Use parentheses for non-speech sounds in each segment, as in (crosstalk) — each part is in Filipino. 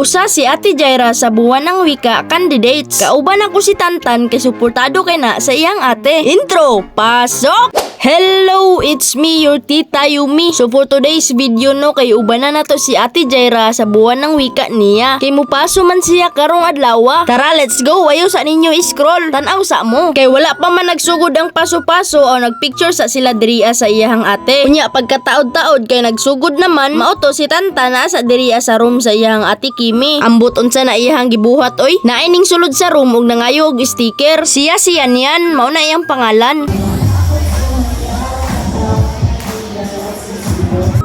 Usa si Ate Jaira sa buwan ng wika candidates. Kauban ako si Tantan kay suportado kay na sa iyang ate. Intro, pasok! Hello, it's me, your tita Yumi. So for today's video no, kay uban na nato si Ate Jaira sa buwan ng wika niya. Kay mupaso man siya karong adlaw. Tara, let's go. Ayaw sa ninyo i-scroll. Tanaw sa mo. Kay wala pa man nagsugod ang paso-paso o nagpicture sa sila diriya sa iyahang ate. Kunya pagkataod-taod kay nagsugod naman, mauto si Tanta na sa diriya sa room sa iyahang ate Kimi. Ambot unsa na iyahang gibuhat oy. Naining sulod sa room ug nangayo og sticker. Siya siya niyan, mao na iyang pangalan.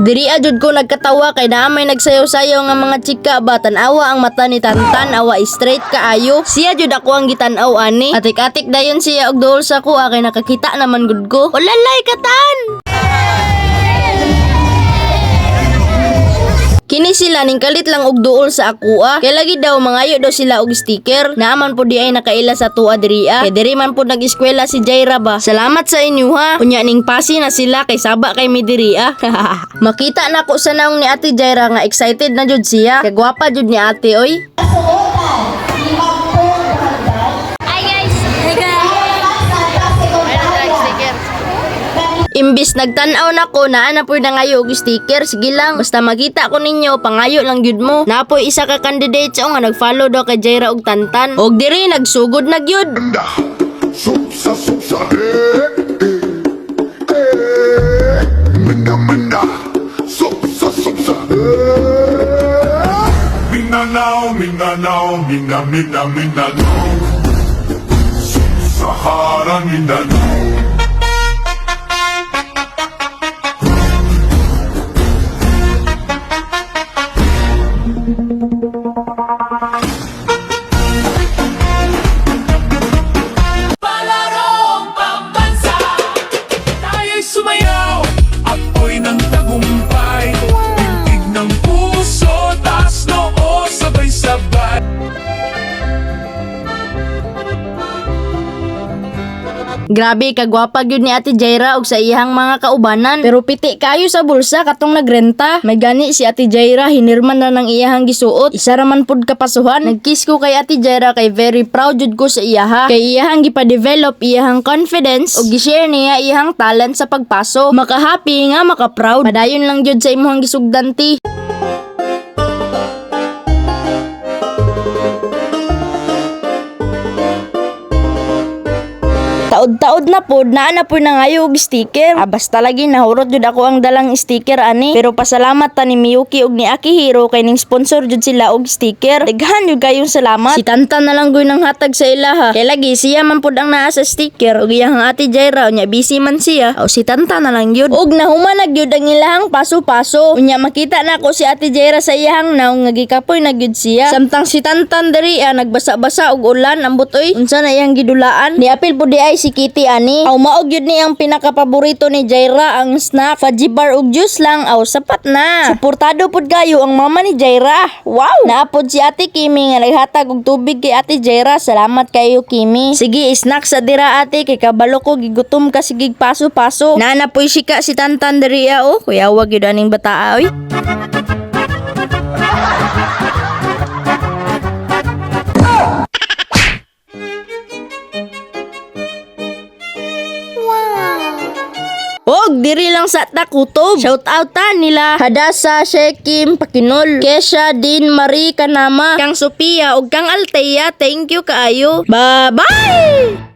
Diri ajud ko nagkatawa kay na may nagsayaw-sayaw nga mga chika ba tan-awa ang mata ni Tantan awa straight kaayo. Siya jud ako ang gitan-aw ani. Atik-atik dayon siya og duol sa kuha kay nakakita naman gud ko. Ulalay katan. Sila ning kalit lang og duol sa akua. Kay lagi daw mangayo daw sila og sticker. Naaman po di ay nakaila sa tuwa diriya. Kay diri man po nag-eskwela si Jaira ba. Salamat sa inyo ha. Unya ning pasi na sila kay saba kay mi diriya. (laughs) Makita na ko sa naong ni Ate Jaira nga excited na jud siya. Kay gwapa jud ni Ate oy. Imbis nagtanaw na ko na ana po'y nangayo og sticker, sige lang. Basta makita ko ninyo, pangayo lang gyud mo. Napoy isa ka candidate sa nga nag-follow daw kay Jaira og Tantan. Og diri nagsugod na gyud. Minda, supsa supsa, eh, eh, eh. Minda minda, supsa supsa, eh. Mindanao, Mindanao, Minda Minda Mindanao, Sahara. Palarong Grabe kagwapa gyud ni Ate Jaira og sa iyang mga kaubanan. Pero piti kayo sa bulsa katong nagrenta. May gani si Ate Jaira hinirman na ng iyahang gisuot. Isa raman pud kapasuhan. Nagkiss ko kay Ate Jaira kay very proud jud ko sa iyaha. Kay iyahang gipa-develop iyahang confidence ug gi-share niya iyahang talent sa pagpaso. Maka-happy nga maka-proud. Padayon lang jud sa imong gisugdanti. Taod-taod na pod naa na po na ngayo og sticker. Ah, basta lagi nahurot jud ako ang dalang sticker ani. Pero pasalamat ta ni Miyuki ug ni Akihiro kay ning sponsor jud sila og sticker. Daghan jud kayong salamat. Si Tanta na lang gyud nang hatag sa ilaha. Kay lagi siya man pod ang naa sa sticker ug iyang ate Jaira nya busy man siya. O si Tanta na lang gyud. Ug nahumanag gyud ang ilahang paso-paso. Unya makita na ko si ate Jaira sa iyang naong nga gikapoy na gyud siya. Samtang si Tantan diri ah, nagbasa-basa og ulan ambot oy. Unsa na iyang gidulaan? Ni apil po di ay si Kitty ani. Aw maog yun ni ang pinakapaborito ni Jaira ang snack. Fudgy bar ug juice lang. Aw sapat na. Suportado pud kayo ang mama ni Jaira. Wow! Naapod si Ate Kimi nga naghatag og tubig kay Ate Jaira. Salamat kayo Kimi. Sige, snack sa dira ate kay kabalo ko gigutom ka sigig paso-paso. Nana poy sika si Tantan diri ah, oh. Kuya wag yun aning bataa oy. Diri lang sa takutob. Shout out ta nila Hadasa, Shekim, Pakinol, Kesha, Din, Marie, Kanama, Kang Sophia ug Kang Altea. Thank you kaayo. Bye-bye!